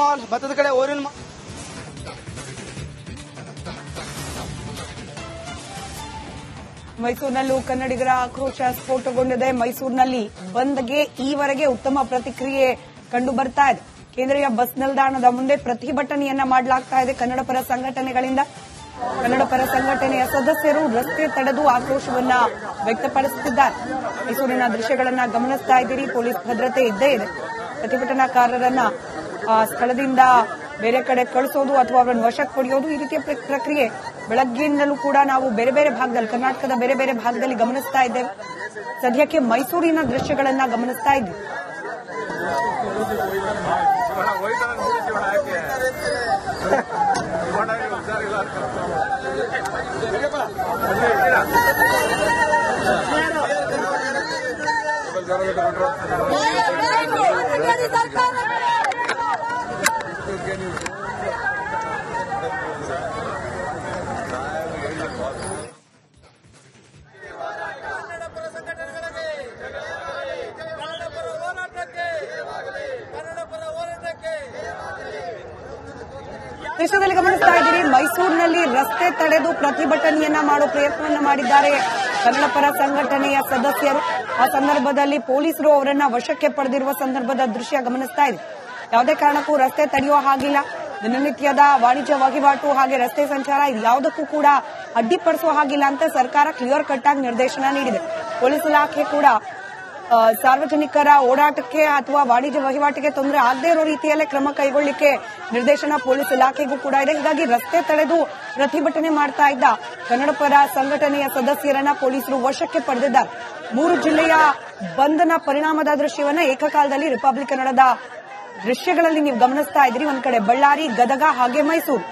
Gandhi mall ಕಡೆ Orion mall ಮೈಸೂರಿನಲ್ಲೂ ಕನ್ನಡಿಗರ ಆಕ್ರೋಶ ಸ್ಫೋಟಗೊಂಡಿದೆ. ಮೈಸೂರಿನಲ್ಲಿ ಬಂದ್ಗೆ ಈವರೆಗೆ ಉತ್ತಮ ಪ್ರತಿಕ್ರಿಯೆ ಕಂಡು ಬರ್ತಾ ಇದೆ. ಕೇಂದ್ರೀಯ ಬಸ್ ನಿಲ್ದಾಣದ ಮುಂದೆ ಪ್ರತಿಭಟನೆಯನ್ನ ಮಾಡಲಾಗ್ತಾ ಇದೆ ಕನ್ನಡ ಪರ ಸಂಘಟನೆಗಳಿಂದ. ಕನ್ನಡ ಪರ ಸಂಘಟನೆಯ ಸದಸ್ಯರು ರಸ್ತೆ ತಡೆದು ಆಕ್ರೋಶವನ್ನ ವ್ಯಕ್ತಪಡಿಸುತ್ತಿದ್ದಾರೆ. ಮೈಸೂರಿನ ದೃಶ್ಯಗಳನ್ನ ಗಮನಿಸ್ತಾ ಇದ್ದೀರಿ. ಪೊಲೀಸ್ ಭದ್ರತೆ ಇದ್ದೇ ಇದೆ. ಪ್ರತಿಭಟನಾಕಾರರನ್ನ ಸ್ಥಳದಿಂದ ಬೇರೆ ಕಡೆ ಕಳಿಸೋದು ಅಥವಾ ಅವರನ್ನು ವಶಕ್ಕೆ ಪಡೆಯೋದು ಈ ರೀತಿಯ ಪ್ರ- ಪ್ರಕ್ರಿಯೆ. ಬೆಳಗ್ಗೆಯಿಂದಲೂ ಕೂಡ ನಾವು ಬೇರೆ ಬೇರೆ ಭಾಗದಲ್ಲಿ, ಕರ್ನಾಟಕದ ಬೇರೆ ಬೇರೆ ಭಾಗದಲ್ಲಿ ಗಮನಿಸ್ತಾ ಇದ್ದೇವೆ. ಸದ್ಯಕ್ಕೆ ಮೈಸೂರಿನ ದೃಶ್ಯಗಳನ್ನ ಗಮನಿಸ್ತಾ ಇದ್ದೀವಿ ಕನ್ನಡ ಹೋರಾಟಕ್ಕೆ ದೃಶ್ಯದಲ್ಲಿ ಗಮನಿಸ್ತಾ ಇದ್ದೀರಿ, ಮೈಸೂರಿನಲ್ಲಿ ರಸ್ತೆ ತಡೆದು ಪ್ರತಿಭಟನೆಯನ್ನ ಮಾಡೋ ಪ್ರಯತ್ನವನ್ನು ಮಾಡಿದ್ದಾರೆ. ಕನ್ನಡ ಪರ ಸಂಘಟನೆಯ ಸದಸ್ಯರು, ಆ ಸಂದರ್ಭದಲ್ಲಿ ಪೊಲೀಸರು ಅವರನ್ನ ವಶಕ್ಕೆ ಪಡೆದಿರುವ ಸಂದರ್ಭದ ದೃಶ್ಯ ಗಮನಿಸ್ತಾ ಇದೆ. ಯಾವುದೇ ಕಾರಣಕ್ಕೂ ರಸ್ತೆ ತಡೆಯುವ ಹಾಗಿಲ್ಲ. ದಿನನಿತ್ಯದ ವಾಣಿಜ್ಯ ವಹಿವಾಟು ಹಾಗೆ ರಸ್ತೆ ಸಂಚಾರ ಯಾವುದಕ್ಕೂ ಕೂಡ ಅಡ್ಡಿಪಡಿಸುವ ಹಾಗಿಲ್ಲ ಅಂತ ಸರ್ಕಾರ ಕ್ಲಿಯರ್ ಕಟ್ ಆಗಿ ನಿರ್ದೇಶನ ನೀಡಿದೆ. ಪೊಲೀಸ್ ಇಲಾಖೆ ಕೂಡ ಸಾರ್ವಜನಿಕರ ಓಡಾಟಕ್ಕೆ ಅಥವಾ ವಾಣಿಜ್ಯ ವಹಿವಾಟಿಗೆ ತೊಂದರೆ ಆಗದೇ ಇರೋ ರೀತಿಯಲ್ಲೇ ಕ್ರಮ ಕೈಗೊಳ್ಳಿಕ್ಕೆ ನಿರ್ದೇಶನ ಪೊಲೀಸ್ ಇಲಾಖೆಗೂ ಕೂಡ ಇದೆ. ಹೀಗಾಗಿ ರಸ್ತೆ ತಡೆದು ಪ್ರತಿಭಟನೆ ಮಾಡ್ತಾ ಇದ್ದ ಕನ್ನಡಪರ ಸಂಘಟನೆಯ ಸದಸ್ಯರನ್ನ ಪೊಲೀಸರು ವಶಕ್ಕೆ ಪಡೆದಿದ್ದಾರೆ. ಮೂರು ಜಿಲ್ಲೆಯ ಬಂದನ ಪರಿಣಾಮದ ದೃಶ್ಯವನ್ನ ಏಕಕಾಲದಲ್ಲಿ ರಿಪಬ್ಲಿಕ್ ಕನ್ನಡದ ದೃಶ್ಯಗಳಲ್ಲಿ ನೀವು ಗಮನಿಸ್ತಾ ಇದ್ರಿ ಒಂದ್ ಕಡೆ ಬಳ್ಳಾರಿ, ಗದಗ ಹಾಗೆ ಮೈಸೂರು.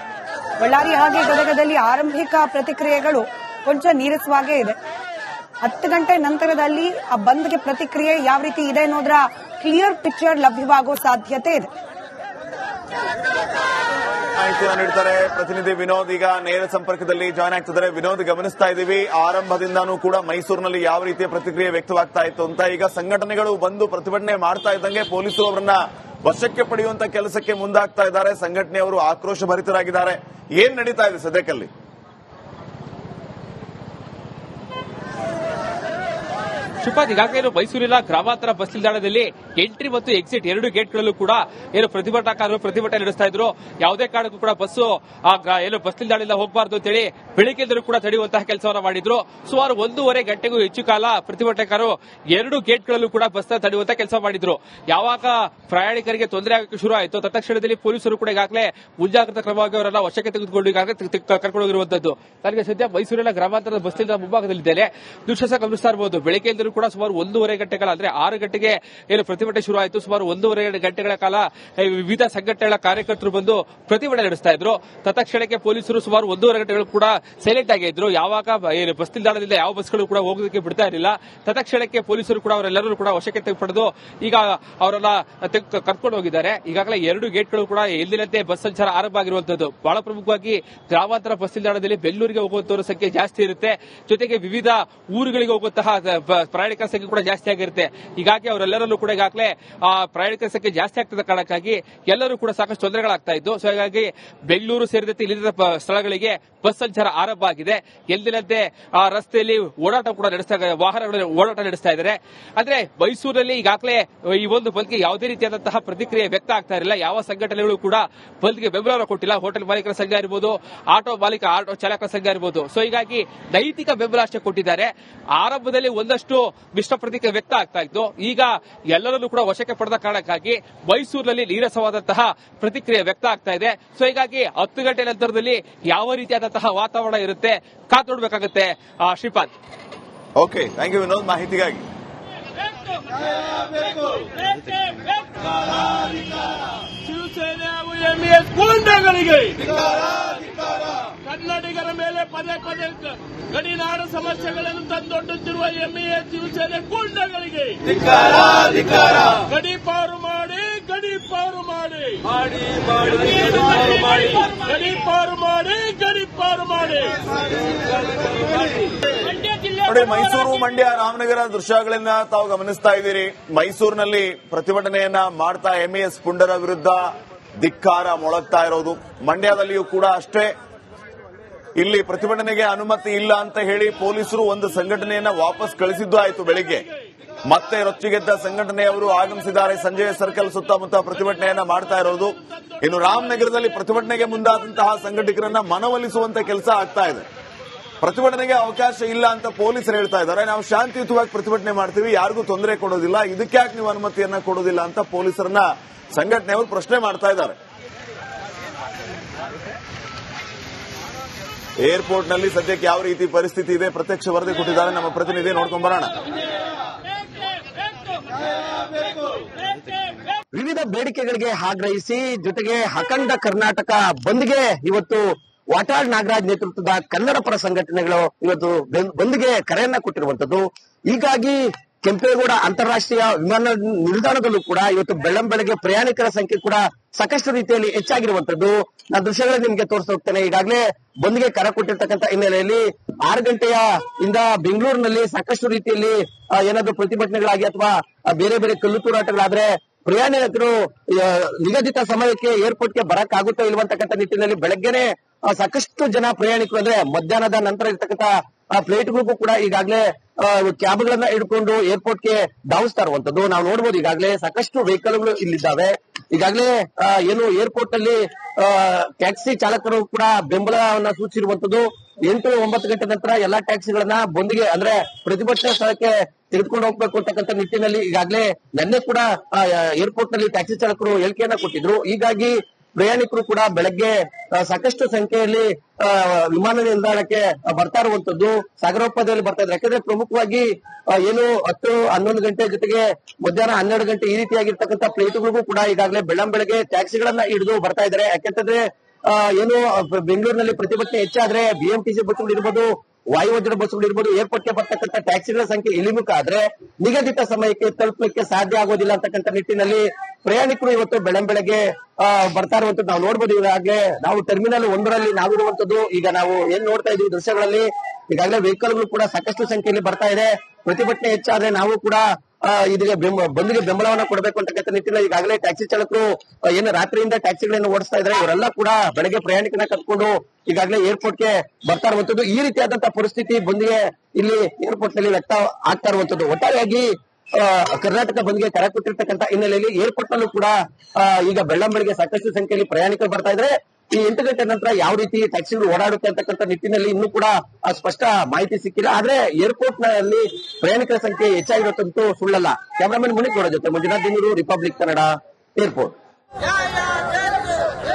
ಬಳ್ಳಾರಿ ಹಾಗೆ ಗದಗದಲ್ಲಿ ಆರಂಭಿಕ ಪ್ರತಿಕ್ರಿಯೆಗಳು ಕೊಂಚ ನೀರಸವಾಗೇ ಇದೆ. ಹತ್ತು ಗಂಟೆ ನಂತರದಲ್ಲಿ ಆ ಬಂದ್ಗೆ ಪ್ರತಿಕ್ರಿಯೆ ಯಾವ ರೀತಿ ಇದೆ ಅನ್ನೋದ್ರ ಕ್ಲಿಯರ್ ಪಿಕ್ಚರ್ ಲಭ್ಯವಾಗೋ ಸಾಧ್ಯತೆ ಇದೆ. ನೀಡ್ತಾರೆ ಪ್ರತಿನಿಧಿ ವಿನೋದ್. ಈಗ ನೇರ ಸಂಪರ್ಕದಲ್ಲಿ ಜಾಯ್ನ್ ಆಗ್ತಿದ್ದಾರೆ. ವಿನೋದ್, ಗಮನಿಸ್ತಾ ಇದ್ದೀವಿ. ಆರಂಭದಿಂದಾನೂ ಕೂಡ ಮೈಸೂರಿನಲ್ಲಿ ಯಾವ ರೀತಿಯ ಪ್ರತಿಕ್ರಿಯೆ ವ್ಯಕ್ತವಾಗ್ತಾ ಇತ್ತು ಅಂತ ಈಗ ಸಂಘಟನೆಗಳು ಬಂದು ಪ್ರತಿಭಟನೆ ಮಾಡ್ತಾ ಇದ್ದಂಗೆ ಪೊಲೀಸರು ಅವರನ್ನ ವಶಕ್ಕೆ ಪಡೆಯುವಂತ ಕೆಲಸಕ್ಕೆ ಮುಂದಾಗ್ತಾ ಇದ್ದಾರೆ. ಸಂಘಟನೆಯವರು ಆಕ್ರೋಶ ಭರಿತರಾಗಿದ್ದಾರೆ. ಏನ್ ನಡೀತಾ ಇದೆ ಸದ್ಯಕ್ಕಲ್ಲಿ ಶಿವಪಾತ್ ಈಗಾಗಲೇ ಮೈಸೂರಿನ ಗ್ರಾಮಾಂತರ ಬಸ್ ನಿಲ್ದಾಣದಲ್ಲಿ ಎಂಟ್ರಿ ಮತ್ತು ಎಕ್ಸಿಟ್ ಎರಡು ಗೇಟ್ಗಳಲ್ಲೂ ಕೂಡ ಏನು ಪ್ರತಿಭಟನಾಕಾರರು ಪ್ರತಿಭಟನೆ ನಡೆಸ್ತಾ ಇದ್ರು. ಯಾವುದೇ ಕಾರಣಕ್ಕೂ ಕೂಡ ಗ- ಏನು ಬಸ್ ನಿಲ್ದಾಣದಿಂದ ಹೋಗಬಾರ್ದು ಅಂತೇಳಿ ಬೆಳಿಗ್ಗೆಂದರೂ ಕೂಡ ತಡೆಯುವಂತಹ ಕೆಲಸವನ್ನ ಮಾಡಿದ್ರು. ಸುಮಾರು ಒಂದೂವರೆ ಗಂಟೆಗೂ ಹೆಚ್ಚು ಕಾಲ ಪ್ರತಿಭಟನಾಕಾರರು ಎರಡು ಗೇಟ್ಗಳಲ್ಲೂ ಕೂಡ ಬಸ್ ತಡೆಯುವಂತಹ ಕೆಲಸ ಮಾಡಿದ್ರು. ಯಾವಾಗ ಪ್ರಯಾಣಿಕರಿಗೆ ತೊಂದರೆ ಆಗಕ್ಕೆ ಶುರು ಆಯಿತು, ತತ್ಕ್ಷಣದಲ್ಲಿ ಪೊಲೀಸರು ಕೂಡ ಈಗಾಗಲೇ ಮುಂಜಾಗ್ರತಾ ಕ್ರಮವಾಗಿ ಅವರನ್ನ ವಶಕ್ಕೆ ತೆಗೆದುಕೊಂಡು ಈಗಾಗಲೇ ತೆ- ತೆ- ಕರ್ಕೊಂಡು ಹೋಗಿರುವಂತದ್ದು ನನಗೆ ಸದ್ಯ ಮೈಸೂರಿನ ಗ್ರಾಮಾಂತರದ ಬಸ್ ನಿಲ್ದಾಣ ಮುಂಭಾಗದಲ್ಲಿದ್ದೇನೆ. ದೃಶ್ಯ ಗಮನಿಸ್ತಾ ಇರಬಹುದು ಬೆಳಗ್ಗೆಯಿಂದಲೂ ಕೂಡ ಸುಮಾರು ಒಂದೂವರೆ ಗಂಟೆಗಳ ಅಂದ್ರೆ ಆರು ಗಂಟೆಗೆ ಏನು ಪ್ರತಿಭಟನೆ ಶುರು ಆಯಿತು. ಸುಮಾರು ಒಂದೂವರೆ ಗಂಟೆಗಳ ಕಾಲ ವಿವಿಧ ಸಂಘಟನೆಗಳ ಕಾರ್ಯಕರ್ತರು ಬಂದು ಪ್ರತಿಭಟನೆ ನಡೆಸ್ತಾ ಇದ್ರು. ತತ್ಕ್ಷಣಕ್ಕೆ ಪೊಲೀಸರು ಸುಮಾರು ಒಂದೂವರೆ ಗಂಟೆಗಳು ಕೂಡ ಸೈಲೆಂಟ್ ಆಗಿ ಇದ್ರು. ಯಾವಾಗ ಏನು ಬಸ್ ನಿಲ್ದಾಣದಿಂದ ಯಾವ ಬಸ್ಗಳು ಕೂಡ ಹೋಗೋದಕ್ಕೆ ಬಿಡ್ತಾ ಇರಲಿಲ್ಲ. ತತ್ಕ್ಷಣಕ್ಕೆ ಪೊಲೀಸರು ಕೂಡ ಅವರೆಲ್ಲರೂ ಕೂಡ ವಶಕ್ಕೆ ಪಡೆದು ಈಗ ಅವರನ್ನ ಕರ್ಕೊಂಡು ಹೋಗಿದ್ದಾರೆ. ಈಗಾಗಲೇ ಎರಡು ಗೇಟ್ಗಳು ಕೂಡ ಎಂದಿನಂತೆ ಬಸ್ ಸಂಚಾರ ಆರಂಭ ಆಗಿರುವಂತದ್ದು. ಬಹಳ ಪ್ರಮುಖವಾಗಿ ಗ್ರಾಮಾಂತರ ಬಸ್ ನಿಲ್ದಾಣದಲ್ಲಿ ಬೆಂಗಳೂರಿಗೆ ಹೋಗುವಂತವರ ಸಂಖ್ಯೆ ಜಾಸ್ತಿ ಇರುತ್ತೆ. ಜೊತೆಗೆ ವಿವಿಧ ಊರುಗಳಿಗೆ ಹೋಗುವಂತಹ ಪ್ರಯಾಣಿಕರ ಸಂಖ್ಯೆ ಕೂಡ ಜಾಸ್ತಿ ಆಗಿರುತ್ತೆ. ಹೀಗಾಗಿ ಅವರೆಲ್ಲರಲ್ಲೂ ಕೂಡ ಈಗಾಗಲೇ ಪ್ರಯಾಣಿಕರ ಸಂಖ್ಯೆ ಜಾಸ್ತಿ ಆಗ್ತದ ಕಾರಣಕ್ಕಾಗಿ ಎಲ್ಲರೂ ಕೂಡ ಸಾಕಷ್ಟು ತೊಂದರೆಗಳಾಗ್ತಾ ಇದ್ದು, ಸೊ ಹಾಗಾಗಿ ಬೆಂಗಳೂರು ಸೇರಿದಂತೆ ಇಲ್ಲಿನ ಸ್ಥಳಗಳಿಗೆ ಬಸ್ ಸಂಚಾರ ಆರಂಭ ಆಗಿದೆ. ಎಂದಿನಂತೆ ರಸ್ತೆಯಲ್ಲಿ ಓಡಾಟ ಕೂಡ ನಡೆಸ್ತಾ ವಾಹನಗಳ ಓಡಾಟ ನಡೆಸ್ತಾ ಇದ್ದಾರೆ. ಅಂದ್ರೆ ಮೈಸೂರಲ್ಲಿ ಈಗಾಗಲೇ, ಈ ಒಂದು ಬಂದ್ಗೆ ಯಾವುದೇ ರೀತಿಯಾದಂತಹ ಪ್ರತಿಕ್ರಿಯೆ ವ್ಯಕ್ತ ಆಗ್ತಾ ಇರಲಿಲ್ಲ. ಯಾವ ಸಂಘಟನೆಗಳು ಕೂಡ ಬಂದ್ಗೆ ಬೆಂಬಲ ಕೊಟ್ಟಿಲ್ಲ. ಹೋಟೆಲ್ ಮಾಲೀಕರ ಸಂಘ ಇರ್ಬೋದು ಆಟೋ ಮಾಲೀಕ, ಆಟೋ ಚಾಲಕರ ಸಂಘ ಇರ್ಬೋದು ಸೊ ಹೀಗಾಗಿ ನೈತಿಕ ಬೆಂಬಲ ಅಷ್ಟೇ ಕೊಟ್ಟಿದ್ದಾರೆ. ಆರಂಭದಲ್ಲಿ ಒಂದಷ್ಟು ಮಿಶ್ರ ಪ್ರತಿಕ್ರಿಯೆ ವ್ಯಕ್ತ ಆಗ್ತಾ ಇತ್ತು. ಈಗ ಎಲ್ಲರನ್ನೂ ಕೂಡ ವಶಕ್ಕೆ ಪಡೆದ ಕಾರಣಕ್ಕಾಗಿ ಮೈಸೂರಿನಲ್ಲಿ ನೀರಸವಾದಂತಹ ಪ್ರತಿಕ್ರಿಯೆ ವ್ಯಕ್ತ ಆಗ್ತಾ ಇದೆ. ಸೊ ಹೀಗಾಗಿ ಹತ್ತು ಗಂಟೆ ನಂತರದಲ್ಲಿ ಯಾವ ರೀತಿಯಾದಂತಹ ವಾತಾವರಣ ಇರುತ್ತೆ ಕಾತ್ ನೋಡ್ಬೇಕಾಗುತ್ತೆ. ಆ, Shripad. Okay thank you Vinod ಮಾಹಿತಿಗಾಗಿ. ಶಿವಸೇನೆ ಹಾಗೂ ಎಂಇಎಸ್ ಗೂಂಡಗಳಿಗೆ. ಕನ್ನಡಿಗರ ಮೇಲೆ ಪದೇ ಪದೇ ಗಡಿನಾಡು ಸಮಸ್ಯೆಗಳನ್ನು ತಂದೊಡ್ಡುತ್ತಿರುವ ಎಂಇಎ ಶಿವಸೇನೆ ಗೂಂಡಗಳಿಗೆ ಗಡಿಪಾರು ಮಾಡಿ ಗಡಿಪಾರು ಮಾಡಿ. ಗಡಿಪಾರು ಮಾಡಿ ಗಡಿಪಾರು ಮಾಡಿ. ನೋಡಿ ಮೈಸೂರು ಮಂಡ್ಯ ರಾಮನಗರ ದೃಶ್ಯಗಳನ್ನ ತಾವು ಗಮನಿಸ್ತಾ ಇದ್ದೀರಿ. ಮೈಸೂರಿನಲ್ಲಿ ಪ್ರತಿಭಟನೆಯನ್ನ ಮಾಡ್ತಾ ಎಂಇಎಸ್ ಪುಂಡರ ವಿರುದ್ಧ ಧಿಕ್ಕಾರ ಮೊಳಗ್ತಾ ಇರೋದು. ಮಂಡ್ಯದಲ್ಲಿಯೂ ಕೂಡ ಅಷ್ಟೇ. ಇಲ್ಲಿ ಪ್ರತಿಭಟನೆಗೆ ಅನುಮತಿ ಇಲ್ಲ ಅಂತ ಹೇಳಿ ಪೊಲೀಸರು ಒಂದು ಸಂಘಟನೆಯನ್ನ ವಾಪಸ್ ಕಳಿಸಿದ್ದು ಆಯಿತು ಬೆಳಿಗ್ಗೆ. ಮತ್ತೆ ರೊಚ್ಚಿಗೆದ್ದ ಸಂಘಟನೆಯವರು ಆಗಮಿಸಿದ್ದಾರೆ. ಸಂಜಯ ಸರ್ಕಲ್ ಸುತ್ತಮುತ್ತ ಪ್ರತಿಭಟನೆಯನ್ನ ಮಾಡ್ತಾ ಇರೋದು. ಇನ್ನು ರಾಮನಗರದಲ್ಲಿ ಪ್ರತಿಭಟನೆಗೆ ಮುಂದಾದಂತಹ ಸಂಘಟಕರನ್ನ ಮನವೊಲಿಸುವಂತ ಕೆಲಸ ಆಗ್ತಾ ಇದೆ. ಪ್ರತಿಭಟನೆಗೆ ಅವಕಾಶ ಇಲ್ಲ ಅಂತ ಪೊಲೀಸರು ಹೇಳ್ತಾ ಇದ್ದಾರೆ. ನಾವು ಶಾಂತಿಯುತವಾಗಿ ಪ್ರತಿಭಟನೆ ಮಾಡ್ತೀವಿ. ಯಾರಿಗೂ ತೊಂದರೆ ಕೊಡೋದಿಲ್ಲ. ಇದಕ್ಕೆ ಯಾಕೆ ನೀವು ಅನುಮತಿಯನ್ನ ಕೊಡೋದಿಲ್ಲ ಅಂತ ಪೊಲೀಸರನ್ನ ಸಂಘಟನೆಯವರು ಪ್ರಶ್ನೆ ಮಾಡ್ತಾ ಇದ್ದಾರೆ. ಏರ್ಪೋರ್ಟ್ನಲ್ಲಿ ಸದ್ಯಕ್ಕೆ ಯಾವ ರೀತಿ ಪರಿಸ್ಥಿತಿ ಇದೆ? ಪ್ರತ್ಯಕ್ಷ ವರದಿ ಕೊಟ್ಟಿದ್ದಾರೆ ನಮ್ಮ ಪ್ರತಿನಿಧಿ. ನೋಡ್ಕೊಂಡ್ ಬರೋಣ. ವಿವಿಧ ಬೇಡಿಕೆಗಳಿಗೆ ಆಗ್ರಹಿಸಿ, ಜೊತೆಗೆ ಅಖಂಡ ಕರ್ನಾಟಕ ಬಂದ್ಗೆ ಇವತ್ತು ವಾಟಾಳ್ ನಾಗರಾಜ್ ನೇತೃತ್ವದ ಕನ್ನಡ ಪರ ಸಂಘಟನೆಗಳು ಇವತ್ತು ಬಂದ್ಗೆ ಕರೆಯನ್ನ ಕೊಟ್ಟಿರುವಂತದ್ದು ಹೀಗಾಗಿ ಕೆಂಪೇಗೌಡ ಅಂತಾರಾಷ್ಟ್ರೀಯ ವಿಮಾನ ನಿಲ್ದಾಣದಲ್ಲೂ ಕೂಡ ಇವತ್ತು ಬೆಳ್ಳಂ ಬೆಳಗ್ಗೆ ಪ್ರಯಾಣಿಕರ ಸಂಖ್ಯೆ ಕೂಡ ಸಾಕಷ್ಟು ರೀತಿಯಲ್ಲಿ ಹೆಚ್ಚಾಗಿರುವಂತದ್ದು. ನಾನು ದೃಶ್ಯಗಳಲ್ಲಿ ನಿಮ್ಗೆ ಹೋಗ್ತೇನೆ. ಈಗಾಗಲೇ ಬಂದ್ಗೆ ಕರೆ ಕೊಟ್ಟಿರ್ತಕ್ಕಂಥ ಹಿನ್ನೆಲೆಯಲ್ಲಿ ಆರು ಗಂಟೆಯ ಇಂದ ಬೆಂಗಳೂರಿನಲ್ಲಿ ಸಾಕಷ್ಟು ರೀತಿಯಲ್ಲಿ ಏನಾದ್ರು ಪ್ರತಿಭಟನೆಗಳಾಗಿ ಅಥವಾ ಬೇರೆ ಬೇರೆ ಕಲ್ಲು ತೂರಾಟಗಳಾದ್ರೆ ಪ್ರಯಾಣಿಕರು ನಿಗದಿತ ಸಮಯಕ್ಕೆ ಏರ್ಪೋರ್ಟ್ಗೆ ಬರಕ್ ಆಗುತ್ತೋ ಇಲ್ವಂತಕ್ಕಂಥ ನಿಟ್ಟಿನಲ್ಲಿ ಬೆಳಗ್ಗೆನೆ ಸಾಕಷ್ಟು ಜನ ಪ್ರಯಾಣಿಕರು ಅಂದ್ರೆ ಮಧ್ಯಾಹ್ನದ ನಂತರ ಇರ್ತಕ್ಕಂಥ ಫ್ಲೈಟ್ಗಳಿಗೂ ಕೂಡ ಈಗಾಗಲೇ ಕ್ಯಾಬ್ಗಳನ್ನ ಹಿಡ್ಕೊಂಡು ಏರ್ಪೋರ್ಟ್ಗೆ ಧಾವಿಸ್ತಾ ಇರುವಂತದ್ದು. ನಾವು ನೋಡ್ಬೋದು ಈಗಾಗಲೇ ಸಾಕಷ್ಟು ವೆಹಿಕಲ್ಗಳು ಇಲ್ಲಿದ್ದಾವೆ. ಈಗಾಗಲೇ ಏನು ಏರ್ಪೋರ್ಟ್ ಅಲ್ಲಿ ಟ್ಯಾಕ್ಸಿ ಚಾಲಕರು ಕೂಡ ಬೆಂಬಲವನ್ನ ಸೂಚಿಸಿರುವಂತದ್ದು ಎಂಟು ಒಂಬತ್ತು ಗಂಟೆ ನಂತರ ಎಲ್ಲಾ ಟ್ಯಾಕ್ಸಿಗಳನ್ನ ಬಂದಿಗೆ, ಅಂದ್ರೆ ಪ್ರತಿಭಟನಾ ಸ್ಥಳಕ್ಕೆ ತೆಗೆದುಕೊಂಡು ಹೋಗ್ಬೇಕು ಅಂತಕ್ಕಂಥ ನಿಟ್ಟಿನಲ್ಲಿ ಈಗಾಗಲೇ ನಿನ್ನೆ ಕೂಡ ಏರ್ಪೋರ್ಟ್ನಲ್ಲಿ ಟ್ಯಾಕ್ಸಿ ಚಾಲಕರು ಹೇಳಿಕೆಯನ್ನ ಕೊಟ್ಟಿದ್ರು. ಹೀಗಾಗಿ ಪ್ರಯಾಣಿಕರು ಕೂಡ ಬೆಳಗ್ಗೆ ಸಾಕಷ್ಟು ಸಂಖ್ಯೆಯಲ್ಲಿ ವಿಮಾನ ನಿಲ್ದಾಣಕ್ಕೆ ಬರ್ತಾ ಇರುವಂತದ್ದು. ಸಾಗರೋಪದಲ್ಲಿ ಬರ್ತಾ ಇದ್ದಾರೆ. ಯಾಕಂದ್ರೆ ಪ್ರಮುಖವಾಗಿ ಏನು ಹತ್ತು, ಹನ್ನೊಂದು ಗಂಟೆ ಜೊತೆಗೆ ಮಧ್ಯಾಹ್ನ ಹನ್ನೆರಡು ಗಂಟೆ ಈ ರೀತಿಯಾಗಿರ್ತಕ್ಕಂಥ ಪ್ಲೇಟ್ಗಳಿಗೂ ಕೂಡ ಈಗಾಗಲೇ ಬೆಳ್ಳಂ ಬೆಳಗ್ಗೆ ಟ್ಯಾಕ್ಸಿಗಳನ್ನ ಹಿಡಿದು ಬರ್ತಾ ಇದ್ದಾರೆ. ಯಾಕೆಂತಂದ್ರೆ ಏನು ಬೆಂಗಳೂರಿನಲ್ಲಿ ಪ್ರತಿಭಟನೆ ಹೆಚ್ಚಾದ್ರೆ ಬಿಎಂಟಿಸಿ ಬಸ್ಗಳು ಇರ್ಬೋದು ವಾಯುವಜ್ರ ಬಸ್ಗಳು ಇರ್ಬೋದು, ಏರ್ಪೋರ್ಟ್ಗೆ ಬರ್ತಕ್ಕಂಥ ಟ್ಯಾಕ್ಸಿಗಳ ಸಂಖ್ಯೆ ಇಳಿಮುಖ ಆದ್ರೆ ನಿಗದಿತ ಸಮಯಕ್ಕೆ ತಲುಪಲಿಕ್ಕೆ ಸಾಧ್ಯ ಆಗೋದಿಲ್ಲ ಅಂತಕ್ಕಂಥ ನಿಟ್ಟಿನಲ್ಲಿ ಪ್ರಯಾಣಿಕರು ಇವತ್ತು ಬೆಳಂ ಬೆಳಗ್ಗೆ ಆ, ಬರ್ತಾ ಇರುವಂತದ್ದು ನಾವು ನೋಡ್ಬೋದು ಈಗಾಗಲೇ ನಾವು ಟರ್ಮಿನಲ್ ಒಂದರಲ್ಲಿ ನಾವಿರುವಂತದ್ದು ಈಗ ನಾವು ಏನ್ ನೋಡ್ತಾ ಇದೀವಿ ದೃಶ್ಯಗಳಲ್ಲಿ ಈಗಾಗಲೇ ವೆಹಿಕಲ್ಗಳು ಕೂಡ ಸಾಕಷ್ಟು ಸಂಖ್ಯೆಯಲ್ಲಿ ಬರ್ತಾ ಇದೆ. ಪ್ರತಿಭಟನೆ ಹೆಚ್ಚಾದ್ರೆ ನಾವು ಕೂಡ ಇದಕ್ಕೆ ಬಂದ್ಗೆ ಬೆಂಬಲವನ್ನ ಕೊಡಬೇಕು ಅಂತಕ್ಕಂಥ ನಿಟ್ಟಿನಲ್ಲಿ ಈಗಾಗಲೇ ಟ್ಯಾಕ್ಸಿ ಚಾಲಕರು ಏನು ರಾತ್ರಿಯಿಂದ ಟ್ಯಾಕ್ಸಿಗಳನ್ನು ಓಡಿಸ್ತಾ ಇದ್ದಾರೆ. ಇವರೆಲ್ಲ ಕೂಡ ಬೆಳಗ್ಗೆ ಪ್ರಯಾಣಿಕನ ಕರ್ಕೊಂಡು ಈಗಾಗಲೇ ಏರ್ಪೋರ್ಟ್ಗೆ ಬರ್ತಾ ಇರುವಂತದ್ದು. ಈ ರೀತಿಯಾದಂತಹ ಪರಿಸ್ಥಿತಿ ಬಂದಿಗೆ ಇಲ್ಲಿ ಏರ್ಪೋರ್ಟ್ನಲ್ಲಿ ವ್ಯಕ್ತ ಆಗ್ತಾ ಇರುವಂತದ್ದು. ಒಟ್ಟಾರೆಯಾಗಿ ಕರ್ನಾಟಕ ಬಂದ್ಗೆ ಕರೆ ಕೊಟ್ಟಿರ್ತಕ್ಕಂಥ ಹಿನ್ನೆಲೆಯಲ್ಲಿ ಏರ್ಪೋರ್ಟ್ ಅಲ್ಲೂ ಕೂಡ ಈಗ ಬೆಳ್ಳಂಬಳಿಗೆ ಸಾಕಷ್ಟು ಸಂಖ್ಯೆಯಲ್ಲಿ ಪ್ರಯಾಣಿಕರು ಬರ್ತಾ ಇದ್ರೆ. ಈ ಎಂಟು ಗಂಟೆ ನಂತರ ಯಾವ ರೀತಿ ಟ್ಯಾಕ್ಸಿಗಳು ಓಡಾಡುತ್ತೆ ಅಂತಕ್ಕಂಥ ನಿಟ್ಟಿನಲ್ಲಿ ಇನ್ನೂ ಕೂಡ ಸ್ಪಷ್ಟ ಮಾಹಿತಿ ಸಿಕ್ಕಿಲ್ಲ. ಆದ್ರೆ ಏರ್ಪೋರ್ಟ್ನಲ್ಲಿ ಪ್ರಯಾಣಿಕರ ಸಂಖ್ಯೆ ಹೆಚ್ಚಾಗಿರುತ್ತಂತೂ ಸುಳ್ಳಲ್ಲ. ಕ್ಯಾಮರಾಮನ್ ಮುನಿಕ್ ಅವರ ಜೊತೆ ಮಂಜುನಾಥ್ ದಿನೂರು ರಿಪಬ್ಲಿಕ್ ಕನ್ನಡ ಏರ್ಪೋರ್ಟ್.